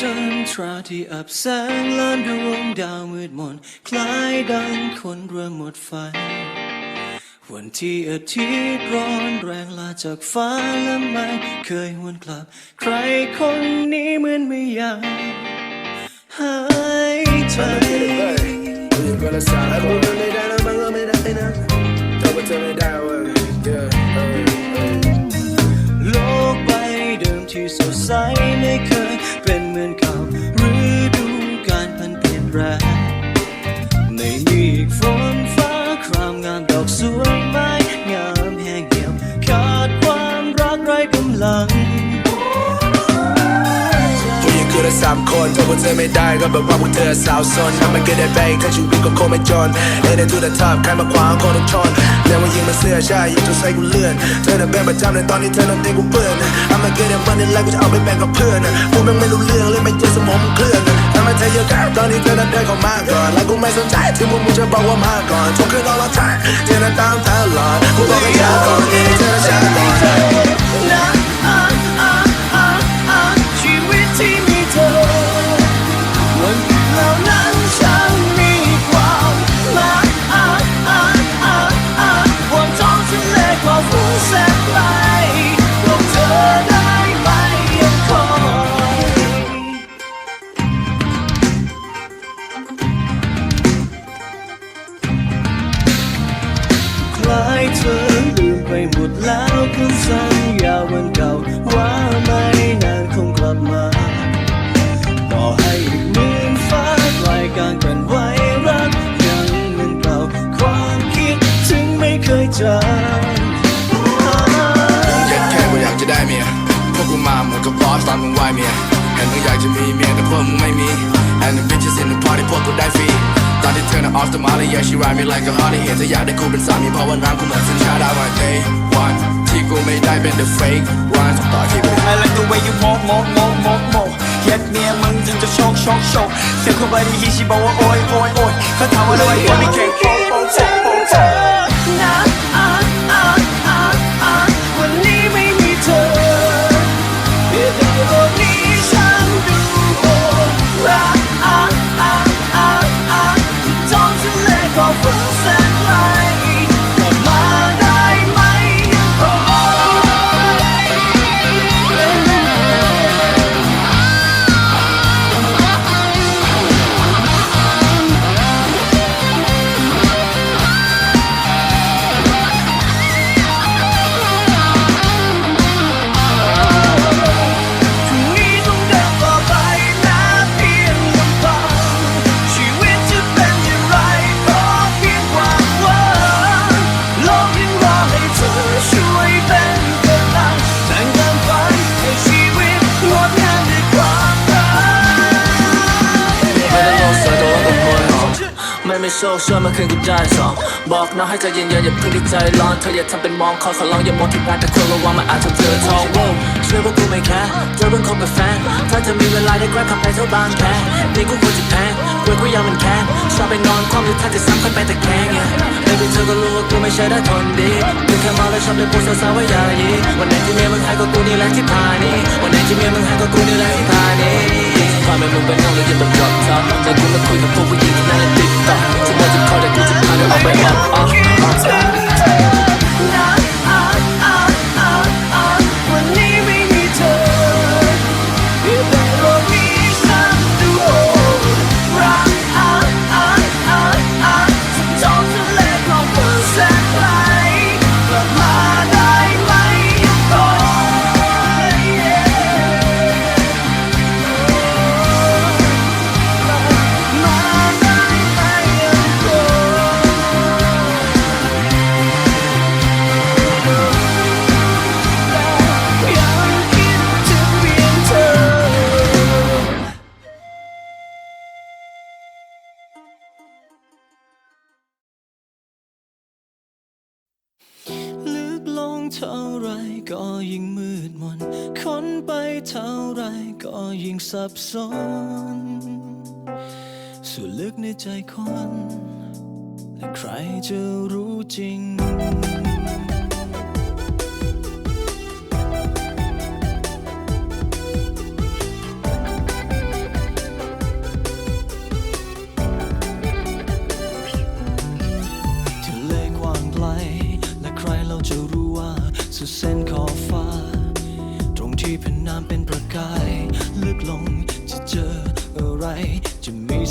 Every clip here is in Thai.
จนทราที่อับแสงล้านดวงดาวมืดมน คล้ายดังคนเริ่มหมดไฟ วันที่อาทิตย์ร้อนแรงลาจากฟ้าและไม่เคยหวนกลับ ใครคนนี้เหมือนไม่อยากหายใจ Quella sala con le dana banga me da pena Dopo te me da way yeah uh, uh. โลกใบเดิมที่สดใสไม่เคย เป็นเหมือนเก่าฤดูการพันเปลี่ยนแปลงไม่มีอีกฝนฟ้าครามงามดอกสวยไม้งามแห้งเหี่ยวขาดความรักไร้กำลังผู้หญิงคือราสามคนถ้าพวกเธอไม่ได้ก็แบบว่าพวกเธอสาวซนทำมันก็ได้ไปถ้าชีวิตก็คงไม่จนเล่นในทุกทางใครมาขวางคนต้องชน แล้วว่ายิงมันเสื้อใช่ยิงจนใส่กูเลื่อนเธอน่ะเป็นประจำในตอนนี้เธอนั้นเต็มกูเปื้อนเอามาเกิดมันนี่ไลกูจะเอาไปแบ่งกับเพื่อนกูแม่งไม่รู้เรื่องเลยไม่เจอสมองมึงเคลื่อนทำไมเธอเยอะกันตอนนี้เธอนั้นเดินเข้ามาก่อนแล้วกูไม่สนใจที่มึงมึงจะบอกว่ามาก่อนทุกคืนนอนรับใช้เธอนั้นตามตลอดกูบอกให้ยา เมียเห็นมึงอยากจะมีเมียแต่พวกมึงไม่มี And the bitches in the party พวกกูได้ฟรีตอนที่เธอน่ะ off the molly yeah she ride me like a honey เห็นเธออยากได้กูเป็นสามีเพราะว่าน้ำกูเหมือนสัญชาติ I want day one ที่กูไม่ได้เป็น the fake one ต่อที่กู I like the way you move move move move move เย็ดเมียมึงถึงจะโชคโชคโชคเสียงคนไปที่ฮีชีบอกว่าโอ้ยโอ้ยโอ้ยเขาถามว่าทำไมคนไม่เก่ง โชคช่วยมาคืนกูได้สองบอกน้องให้ใจเย็นๆอย่าเพิ่งที่ใจร้อนเธออย่าทำเป็นมองคอยขอร้องอย่ามองที่งานแต่ควรระวังมันอาจทำเธอท้องโว้ช่วยว่ากูไม่แคร์เธอเพิ่งคบกับแฟนถ้าเธอมีเวลาได้กล้าขับไปเท่าบางแคนี่กูควรจะแพงกลัวกูยังมันแค้นชอบไปนอนคว่ำหรือถ้าจะซ้ำค่อยไปแตะแคงเนี่ยไม่เป็นเธอก็รู้ว่ากูไม่ใช่ได้ทนดีเพียงแค่มาแล้วชอบเลยพูดสาวๆว่าอย่ายีวันไหนที่เมียมึงหายก็กูนี่แหละที่พานี่วันไหนที่เมียมึงหายก็กูนี่แหละที่พานี่ความเป็นมึงเป็นน้องเลยยังต้อง drop top แต่กูมาคุยกับพวกผู้หญิง เท่าไรก็ยิ่งมืดมน ค้นไปเท่าไรก็ยิ่งสับสน ส่วนลึกในใจคนและใครจะรู้จริง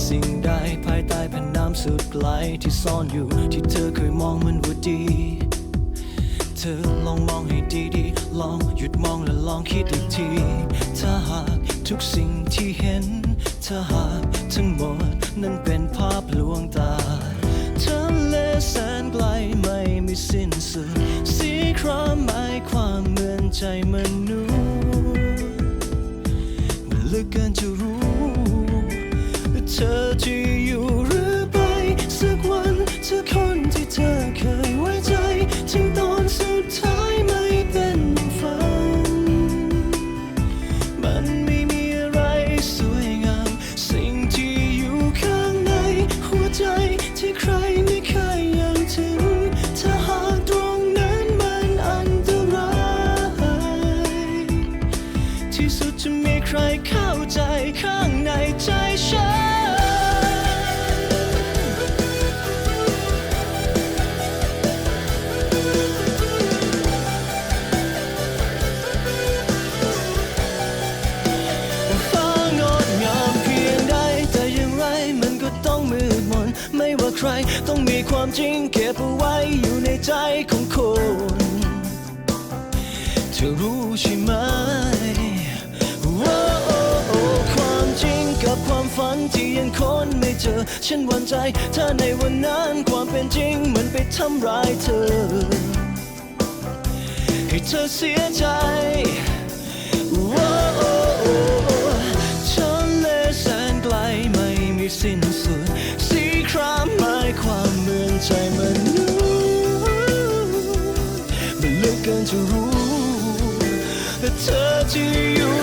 สิ่งใดภายใต้แผ่นน้ำสุดไกลที่ซ่อนอยู่ที่เธอเคยมองมันว่าดี เธอลองมองให้ดีๆ ลองหยุดมองและลองคิดอีกที ถ้าหากทุกสิ่งที่เห็น ถ้าหากทั้งหมดนั้นเป็นภาพลวงตาทะเลแสนไกลไม่มีสิ้นสุด สีครามหมายความเหมือนใจมัน ใจข้างในใจฉันฟ้างดงามเพียงใดแต่อย่างไรมันก็ต้องมืดมนไม่ว่าใครต้องมีความจริงเก็บเอาไว้อยู่ในใจของคนเธอรู้ใช่ไหม กับความฝันที่ยังค้นไม่เจอ ฉันหวั่นใจถ้าในวันนั้นความเป็นจริงมันไปทำร้ายเธอ ให้เธอเสียใจว้าวทะเลแสนไกลไม่มีสิ้นสุดสีครามหมายความเหมือนใจมนุษย์มันลึกเกินจะรู้เธอจะอยู่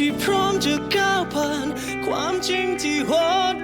ที่พร้อมจะก้าวผ่าน ความจริงที่โหด